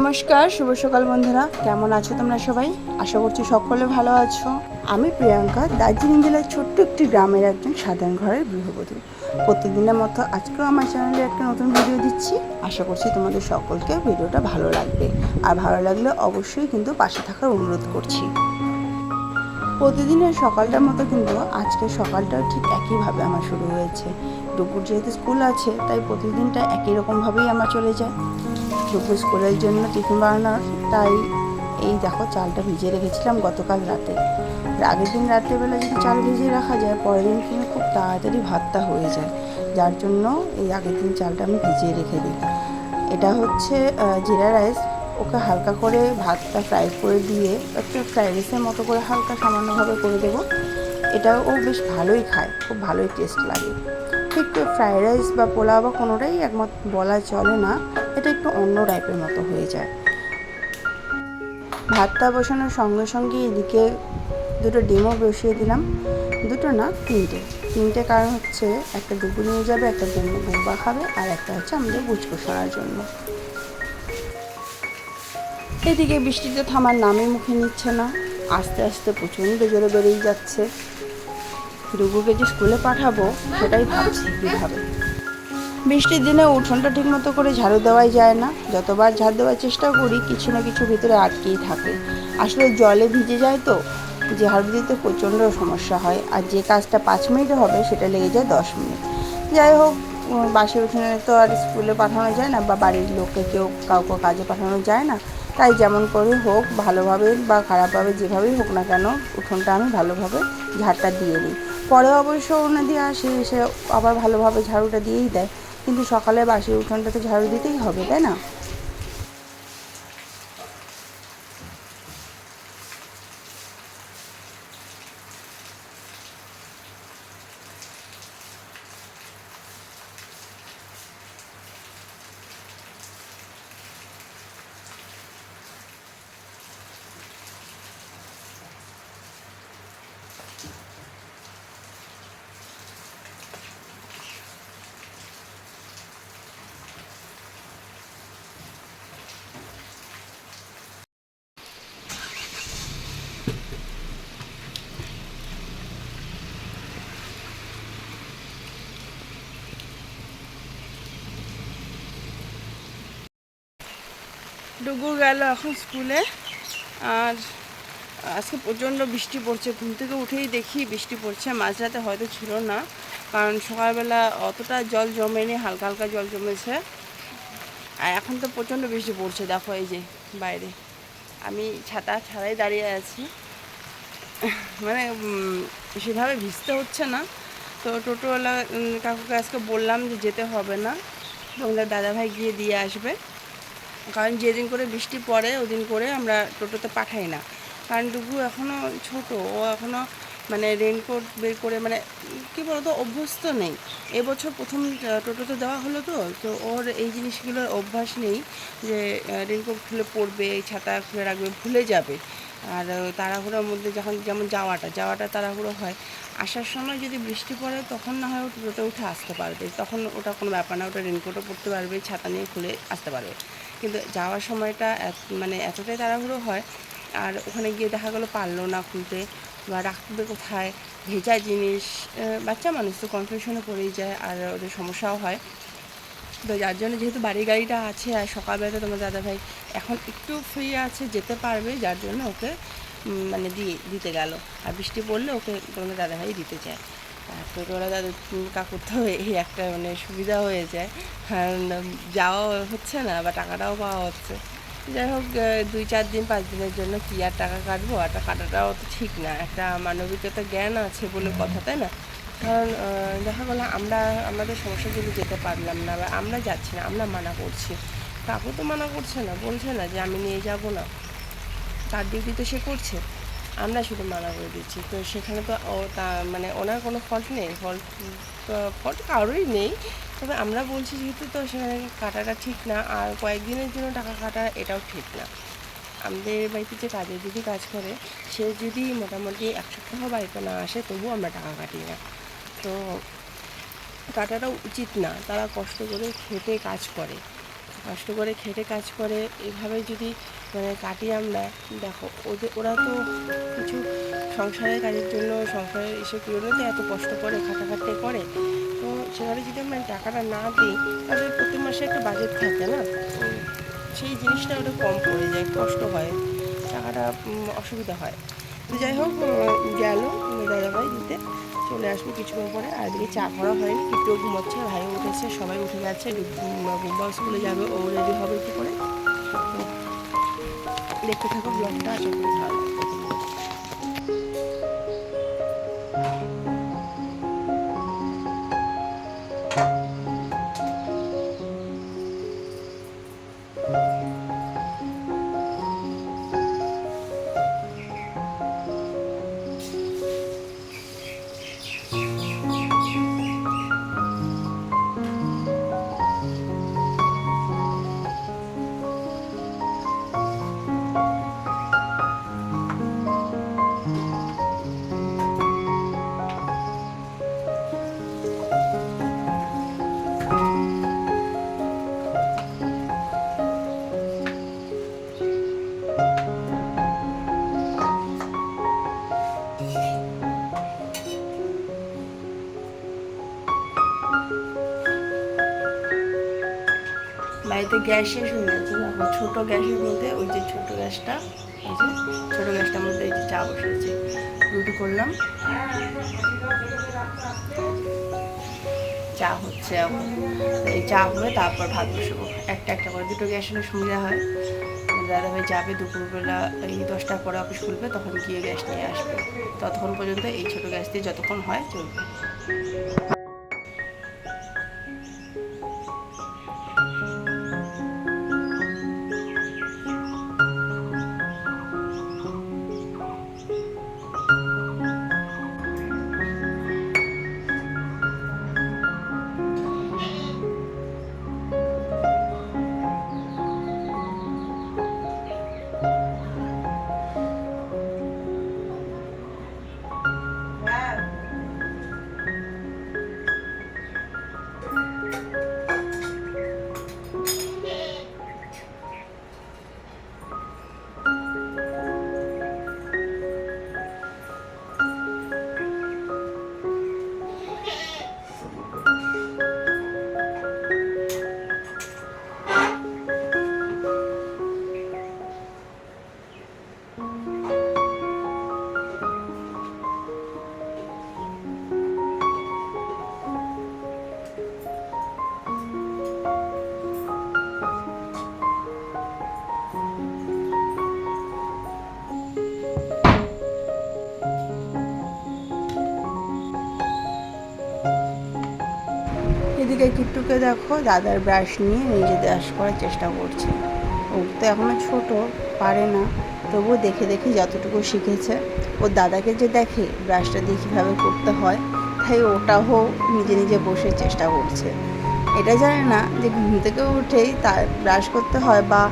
নমস্কার, শুভ সকাল বন্ধুরা। কেমন আছো তোমরা সবাই? আশা করছি সকলে ভালো আছো। আমি প্রিয়াঙ্কা, দার্জিলিং জেলার ছোট্ট একটি গ্রামের একজন সাধারণ ঘরের গৃহবধূ। প্রত্যেকদিনের মতো আজকেও আমার চ্যানেলে একটা নতুন ভিডিও দিচ্ছি। আশা করছি তোমাদের সকলকে ভিডিওটা ভালো লাগবে। আর ভালো লাগলে অবশ্যই কিন্তু পাশে থাকার অনুরোধ করছি। প্রতিদিনের সকালটার মতো কিন্তু আজকে সকালটাও ঠিক একইভাবে আমার শুরু হয়েছে। দুপুর যেহেতু স্কুল আছে, তাই প্রতিদিনটা একই রকমভাবেই আমার চলে যায়। দুপুর স্কুলের জন্য টিফিন বানানোর তাই এই দেখো চালটা ভিজিয়ে রেখেছিলাম গতকাল রাতে। আগের দিন রাত্রেবেলা যদি চাল ভিজিয়ে রাখা যায়, পরের দিন কিন্তু খুব তাড়াতাড়ি ভাতটা হয়ে যায়। যার জন্য এই আগের দিন চালটা আমি ভিজিয়ে রেখে দিই। এটা হচ্ছে জিরা রাইস। ওকে হালকা করে ভাতটা ফ্রাই করে দিয়ে একটু ফ্রাইড রাইসের মতো করে হালকা সামান্যভাবে করে দেবো। এটা ও বেশ ভালোই খায়, খুব ভালোই টেস্ট লাগে। ঠিক ফ্রাইড রাইস বা পোলাও বা কোনোটাই একমত বলা চলে না। এটা একটু অন্য টাইপের মতো হয়ে যায়। ভাতটা বসানোর সঙ্গে সঙ্গে এদিকে দুটো ডিমও বসিয়ে দিলাম। দুটো না, তিনটে। তিনটে কারণ হচ্ছে, একটা দুপুর নিয়ে যাবে, একটা বুম্বা খাবে, আর একটা হচ্ছে আমাদের বুচকো সরার জন্য। এদিকে বৃষ্টিতে থামার নামই মুখে নিচ্ছে না। আস্তে আস্তে প্রচণ্ড জোরে বেড়েই যাচ্ছে। ডুগুকে যে স্কুলে পাঠাবো, সেটাই ভাবছি কীভাবে বৃষ্টির দিনে উঠোনটা ঠিক মতো করে ঝাড়ু দেওয়াই যায় না। যতবার ঝাড় দেওয়ার চেষ্টা করি, কিছু না কিছু ভিতরে আটকেই থাকে। আসলে জলে ভিজে যায় তো ঝাড়ু দিতে প্রচণ্ড সমস্যা হয়। আর যে কাজটা পাঁচ মিনিটে হবে, সেটা লেগে যায় দশ মিনিট। যাই হোক বাসে উঠোনে তো আর স্কুলে পাঠানো যায় না বা বাড়ির লোককে কেউ কাউকে কাজে পাঠানো যায় না। তাই যেমন করে হোক, ভালোভাবে বা খারাপভাবে যেভাবেই হোক না কেন, উঠোনটা আমি ভালোভাবে ঝাড়টা দিয়ে দিই। পরে অবশ্য ওনা দিয়ে আসে, এসে আবার ভালোভাবে ঝাড়ুটা দিয়েই দেয়। কিন্তু সকালে বাসি উঠোনটা তো ঝাড়ু দিতেই হবে তাই না? ডুগু গেল এখন স্কুলে। আর আজকে প্রচণ্ড বৃষ্টি পড়ছে। ঘুম থেকে উঠেই দেখি বৃষ্টি পড়ছে। মাঝরাতে হয়তো ছিল না, কারণ সকালবেলা অতটা জল জমেনি, হালকা হালকা জল জমেছে। আর এখন তো প্রচণ্ড বৃষ্টি পড়ছে, দেখো এই যে বাইরে। আমি ছাতা ছাড়াই দাঁড়িয়ে আছি। মানে সেভাবে ভিজতে হচ্ছে না। তো টোটোওয়ালা কাকুকে আজকে বললাম যে যেতে হবে না। তোমাদের দাদাভাই গিয়ে দিয়ে আসবে। কারণ যেদিন করে বৃষ্টি পড়ে, ওদিন করে আমরা টোটোতে পাঠাই না। কারণ ডুগু এখনও ছোট, ও এখনও মানে রেনকোট বের করে মানে কী বলতো, অভ্যস্ত নেই। এবছর প্রথম টোটোতে দেওয়া হলো তো তো ওর এই জিনিসগুলোর অভ্যাস নেই যে রেনকোট খুলে পড়বে ছাতা খুলে রাখবে, ভুলে যাবে। আর তাড়াহুড়োর মধ্যে যখন, যেমন যাওয়াটা যাওয়াটা তাড়াহুড়ো হয়। আসার সময় যদি বৃষ্টি পড়ে, তখন না হয় টোটোতে উঠে আসতে পারবে। তখন ওটা কোনো ব্যাপার না, ওটা রেনকোটও পরতে পারবে, ছাতা নিয়ে খুলে আসতে পারবে। কিন্তু যাওয়ার সময়টা মানে এতটাই তাড়াহুড়ো হয়, আর ওখানে গিয়ে দেখা গেলো পারল না খুলতে, বা রাখবে কোথায় ভেজা জিনিস বাচ্চা মানুষ তো কনফিউশনে পড়েই যায়, আর ওদের সমস্যাও হয়। তো যার জন্য যেহেতু বাড়ি গাড়িটা আছে আর সকালবেলাতে তোমার দাদাভাই এখন একটু ফ্রি আছে যেতে পারবে যার জন্য ওকে মানে দিয়ে দিতে গেল। আর বৃষ্টি পড়লে ওকে তোমার দাদাভাই দিতে চায়। আর টোটোওয়ালা দাদু কাকুর তো এই একটা মানে সুবিধা হয়ে যায়। কারণ যাওয়া হচ্ছে না বা টাকাটাও পাওয়া হচ্ছে। যাই হোক দুই চার দিন পাঁচ দিনের জন্য কি আর টাকা কাটবো? আর কাটাটাও তো ঠিক না। একটা মানবিকতা জ্ঞান আছে বলে কথা তাই না? কারণ দেখা গেলো আমরা, আমাদের সমস্যার জন্য যেতে পারলাম না বা আমরা যাচ্ছি না, আমরা মানা করছি। কাকু তো মানা করছে না, বলছে না যে আমি নিয়ে যাব না। তার ডিউটি তো সে করছে। আমরা শুধু মানা করে দিচ্ছি। তো সেখানে তো তা মানে ওনার কোনো ফল্ট নেই। ফল্ট ফল্ট কারোরই নেই। তবে আমরা বলছি যেহেতু তো সেখানে কাটাটা ঠিক না, আর কয়েকদিনের জন্য টাকা কাটা এটাও ঠিক না। আমাদের বাড়িতে যে কাজের দিদি কাজ করে, সে যদি মোটামুটি এক সপ্তাহ বাড়িতে না আসে, তবুও আমরা টাকা কাটি না। তো কাটাটা উচিত না। তারা কষ্ট করে খেটে কাজ করে। কষ্ট করে খেটে কাজ করে। এভাবে যদি মানে কাটি আমরা, দেখো ওদের ওরা তো কিছু সংসারের কাজের জন্য সংসারের এসে তো এত কষ্ট করে খাটাখাটনি করে। তো সেখানে যদি আমরা টাকাটা না দিই, তাহলে প্রতি মাসে একটা বাজেট থাকে না? সেই জিনিসটা ওটা কম পড়ে যায়, কষ্ট হয়। টাকাটা অসুবিধা হয়। তো যাই হোক গেল দাদাভাই দিতে। চলে আসবে কিছুক্ষণ পরে। আর এদিকে চা করা হয়নি একটু ঘুমাচ্ছে, ভাই উঠেছে, সবাই উঠে যাচ্ছে গুম্বা স্কুলে যাবে, ও রেডি হবে একটু করে দেখতে থাকো ব্লগটা, আশা করি বাড়িতে গ্যাস শেষ হয়ে গেছে দেখো ছোটো গ্যাসের মধ্যে ওই যে ছোটো গ্যাসটা যে ছোটো গ্যাসটার মধ্যে এই যে চা বসেছে রুটি করলাম। চা হচ্ছে এখন। এই চা হলে তারপর ভাত বসাবো। একটা একটা করে দুটো গ্যাস সুবিধা হয় দাদাভাই যাবে দুপুরবেলা, এই দশটার পরে অফিস খুলবে, তখন গিয়ে গ্যাস নিয়ে আসবে। ততক্ষণ পর্যন্ত এই ছোটো গ্যাস দিয়ে যতক্ষণ হয় চলবে। কিট্টুকে দেখো, দাদার ব্রাশ নিয়ে নিজে ব্রাশ করার চেষ্টা করছে। ও তো এখনও ছোট, পারে না। তবুও দেখে দেখে যতটুকু শিখেছে। ওর দাদাকে যে দেখে ব্রাশটা দিয়ে কীভাবে করতে হয়, তাই ওটাও নিজে নিজে বসে চেষ্টা করছে। এটা জানে না যে ঘুম থেকে উঠেই তার ব্রাশ করতে হয় বা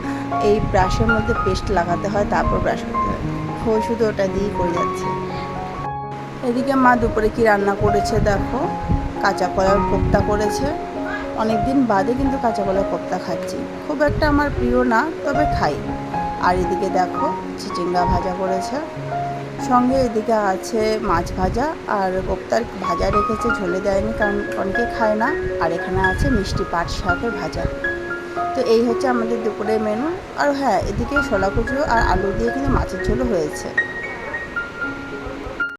এই ব্রাশের মধ্যে পেস্ট লাগাতে হয়, তারপর ব্রাশ করতে হয়। ও শুধু ওটা দিয়েই করে যাচ্ছে। এদিকে মা দুপুরে কি রান্না করেছে দেখো? কাঁচা কলার কোপ্তা করেছে। অনেক দিন বাদে কিন্তু কাঁচা কলার কোপ্তা খাচ্ছি। খুব একটা আমার প্রিয় না, তবে খাই। আর এদিকে দেখো, চিচিঙ্গা ভাজা করেছে। সঙ্গে এদিকে আছে মাছ ভাজা, আর কোপ্তার ভাজা রেখেছে, ঝোলে দেয়নি কারণ অনেকে খায় না। আর এখানে আছে মিষ্টি পাট শাকের ভাজা। তো এই হচ্ছে আমাদের দুপুরের মেনু আর হ্যাঁ এদিকে ছোলা কুচু আর আলু দিয়ে কিন্তু মাছের ঝোলও হয়েছে।